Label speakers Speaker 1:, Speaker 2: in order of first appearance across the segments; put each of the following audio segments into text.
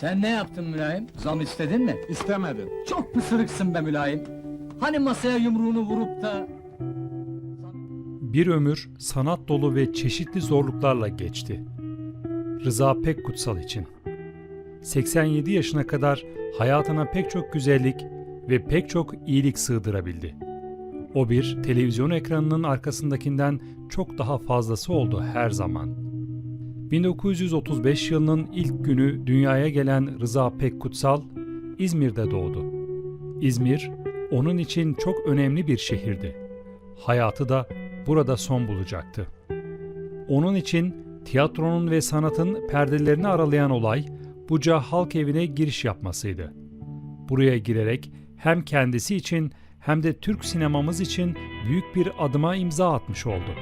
Speaker 1: Sen ne yaptın mülayim? Zam istedin mi?
Speaker 2: İstemedin.
Speaker 1: Çok pısırıksın be mülayim. Hani masaya yumruğunu vurup da...
Speaker 3: Bir ömür sanat dolu ve çeşitli zorluklarla geçti. Rıza Pekkutsal için. 87 yaşına kadar hayatına pek çok güzellik ve pek çok iyilik sığdırabildi. O bir televizyon ekranının arkasındakinden çok daha fazlası oldu her zaman. 1935 yılının ilk günü dünyaya gelen Rıza Pekkutsal İzmir'de doğdu. İzmir onun için çok önemli bir şehirdi. Hayatı da burada son bulacaktı. Onun için tiyatronun ve sanatın perdelerini aralayan olay Buca Halk Evi'ne giriş yapmasıydı. Buraya girerek hem kendisi için hem de Türk sinemamız için büyük bir adıma imza atmış oldu.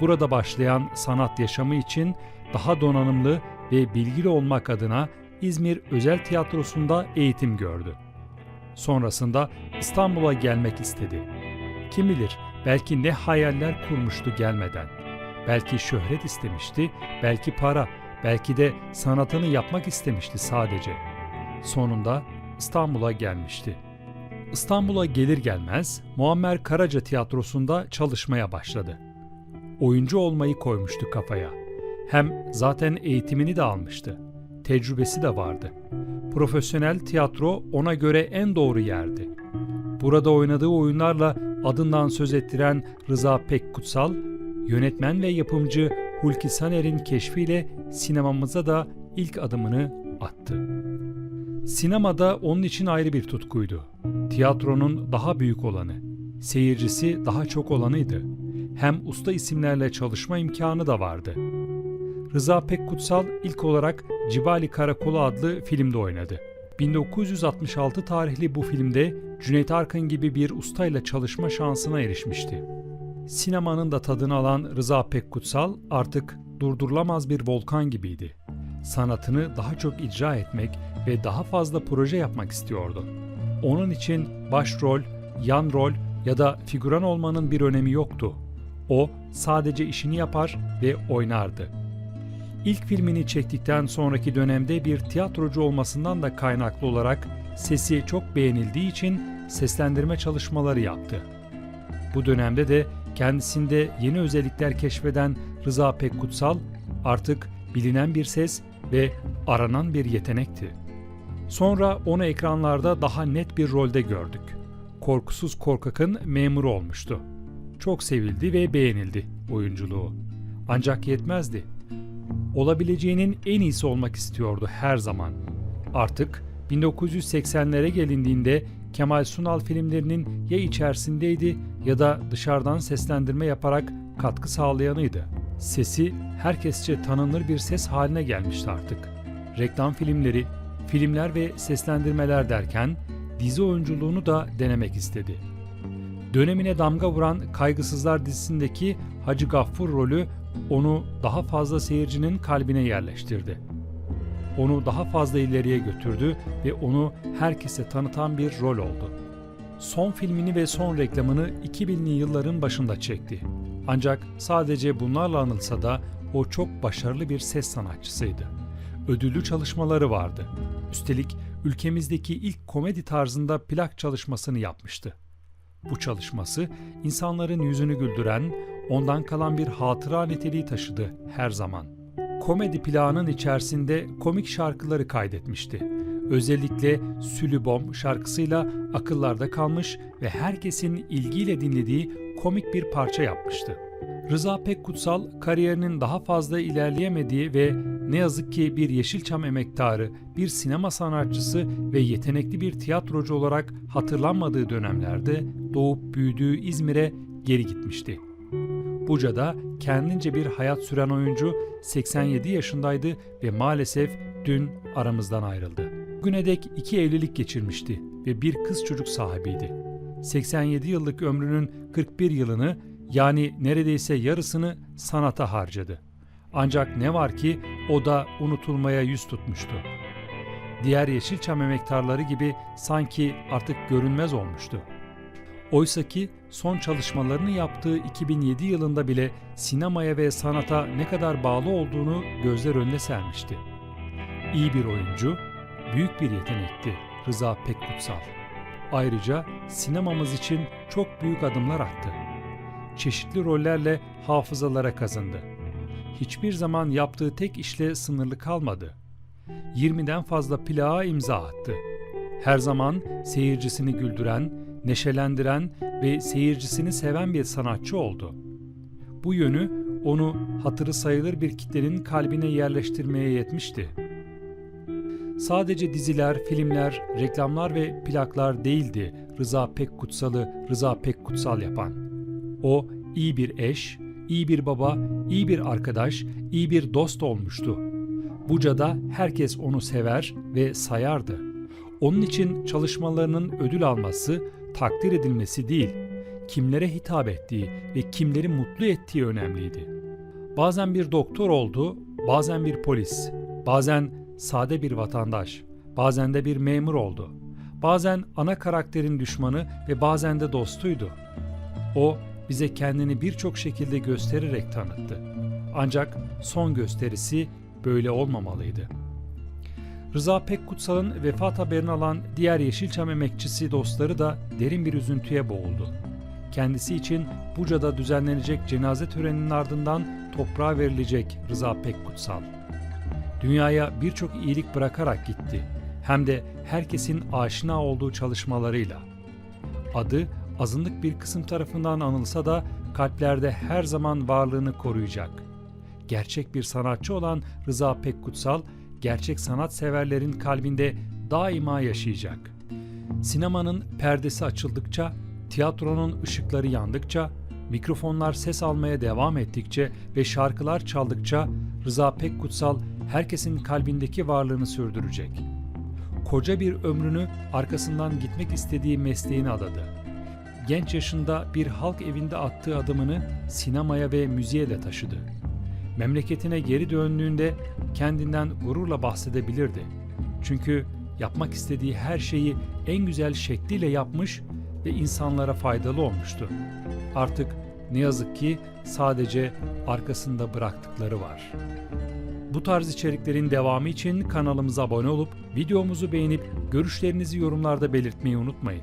Speaker 3: Burada başlayan sanat yaşamı için daha donanımlı ve bilgili olmak adına İzmir Özel Tiyatrosu'nda eğitim gördü. Sonrasında İstanbul'a gelmek istedi. Kim bilir belki ne hayaller kurmuştu gelmeden. Belki şöhret istemişti, belki para, belki de sanatını yapmak istemişti sadece. Sonunda İstanbul'a gelmişti. İstanbul'a gelir gelmez Muammer Karaca Tiyatrosu'nda çalışmaya başladı. Oyuncu olmayı koymuştu kafaya. Hem zaten eğitimini de almıştı. Tecrübesi de vardı. Profesyonel tiyatro ona göre en doğru yerdi. Burada oynadığı oyunlarla adından söz ettiren Rıza Pekkutsal, yönetmen ve yapımcı Hulki Saner'in keşfiyle sinemamıza da ilk adımını attı. Sinemada onun için ayrı bir tutkuydu. Tiyatronun daha büyük olanı, seyircisi daha çok olanıydı. Hem usta isimlerle çalışma imkanı da vardı. Rıza Pekkutsal ilk olarak Cibali Karakolu adlı filmde oynadı. 1966 tarihli bu filmde Cüneyt Arkın gibi bir ustayla çalışma şansına erişmişti. Sinemanın da tadını alan Rıza Pekkutsal artık durdurulamaz bir volkan gibiydi. Sanatını daha çok icra etmek ve daha fazla proje yapmak istiyordu. Onun için başrol, yan rol ya da figüran olmanın bir önemi yoktu. O sadece işini yapar ve oynardı. İlk filmini çektikten sonraki dönemde bir tiyatrocu olmasından da kaynaklı olarak sesi çok beğenildiği için seslendirme çalışmaları yaptı. Bu dönemde de kendisinde yeni özellikler keşfeden Rıza Pekkutsal artık bilinen bir ses ve aranan bir yetenekti. Sonra onu ekranlarda daha net bir rolde gördük. Korkusuz Korkak'ın memuru olmuştu. Çok sevildi ve beğenildi oyunculuğu. Ancak yetmezdi. Olabileceğinin en iyisi olmak istiyordu her zaman. Artık 1980'lere gelindiğinde Kemal Sunal filmlerinin ya içerisindeydi ya da dışarıdan seslendirme yaparak katkı sağlayanıydı. Sesi herkesçe tanınır bir ses haline gelmişti artık. Reklam filmleri, filmler ve seslendirmeler derken dizi oyunculuğunu da denemek istedi. Dönemine damga vuran Kaygısızlar dizisindeki Hacı Gaffur rolü onu daha fazla seyircinin kalbine yerleştirdi. Onu daha fazla ileriye götürdü ve onu herkese tanıtan bir rol oldu. Son filmini ve son reklamını 2000'li yılların başında çekti. Ancak sadece bunlarla anılsa da o çok başarılı bir ses sanatçısıydı. Ödüllü çalışmaları vardı. Üstelik ülkemizdeki ilk komedi tarzında plak çalışmasını yapmıştı. Bu çalışması insanların yüzünü güldüren, ondan kalan bir hatıra niteliği taşıdı her zaman. Komedi plağının içerisinde komik şarkıları kaydetmişti. Özellikle Sülübom şarkısıyla akıllarda kalmış ve herkesin ilgiyle dinlediği komik bir parça yapmıştı. Rıza Pekkutsal kariyerinin daha fazla ilerleyemediği ve ne yazık ki bir Yeşilçam emektarı, bir sinema sanatçısı ve yetenekli bir tiyatrocu olarak hatırlanmadığı dönemlerde doğup büyüdüğü İzmir'e geri gitmişti. Buca'da kendince bir hayat süren oyuncu 87 yaşındaydı ve maalesef dün aramızdan ayrıldı. Bugüne dek iki evlilik geçirmişti ve bir kız çocuk sahibiydi. 87 yıllık ömrünün 41 yılını yani neredeyse yarısını sanata harcadı. Ancak ne var ki o da unutulmaya yüz tutmuştu. Diğer Yeşilçam emektarları gibi sanki artık görünmez olmuştu. Oysaki son çalışmalarını yaptığı 2007 yılında bile sinemaya ve sanata ne kadar bağlı olduğunu gözler önüne sermişti. İyi bir oyuncu, büyük bir yetenekti Rıza Pekkutsal. Ayrıca sinemamız için çok büyük adımlar attı. Çeşitli rollerle hafızalara kazındı. Hiçbir zaman yaptığı tek işle sınırlı kalmadı. 20'den fazla plağa imza attı. Her zaman seyircisini güldüren, neşelendiren ve seyircisini seven bir sanatçı oldu. Bu yönü onu hatırı sayılır bir kitlenin kalbine yerleştirmeye yetmişti. Sadece diziler, filmler, reklamlar ve plaklar değildi Rıza Pekkutsal'ı Rıza Pekkutsal yapan. O iyi bir eş, iyi bir baba, iyi bir arkadaş, iyi bir dost olmuştu. Buca'da herkes onu sever ve sayardı. Onun için çalışmalarının ödül alması, takdir edilmesi değil, kimlere hitap ettiği ve kimleri mutlu ettiği önemliydi. Bazen bir doktor oldu, bazen bir polis, bazen sade bir vatandaş, bazen de bir memur oldu. Bazen ana karakterin düşmanı ve bazen de dostuydu. O bize kendini birçok şekilde göstererek tanıttı. Ancak son gösterisi böyle olmamalıydı. Rıza Pekkutsal'ın vefat haberini alan diğer Yeşilçam emekçisi dostları da derin bir üzüntüye boğuldu. Kendisi için Buca'da düzenlenecek cenaze töreninin ardından toprağa verilecek Rıza Pekkutsal. Dünyaya birçok iyilik bırakarak gitti. Hem de herkesin aşina olduğu çalışmalarıyla. Adı azınlık bir kısım tarafından anılsa da kalplerde her zaman varlığını koruyacak. Gerçek bir sanatçı olan Rıza Pekkutsal, gerçek sanat severlerin kalbinde daima yaşayacak. Sinemanın perdesi açıldıkça, tiyatronun ışıkları yandıkça, mikrofonlar ses almaya devam ettikçe ve şarkılar çaldıkça Rıza Pekkutsal herkesin kalbindeki varlığını sürdürecek. Koca bir ömrünü arkasından gitmek istediği mesleğine adadı. Genç yaşında bir halk evinde attığı adımını sinemaya ve müziğe de taşıdı. Memleketine geri döndüğünde kendinden gururla bahsedebilirdi. Çünkü yapmak istediği her şeyi en güzel şekliyle yapmış ve insanlara faydalı olmuştu. Artık ne yazık ki sadece arkasında bıraktıkları var. Bu tarz içeriklerin devamı için kanalımıza abone olup videomuzu beğenip görüşlerinizi yorumlarda belirtmeyi unutmayın.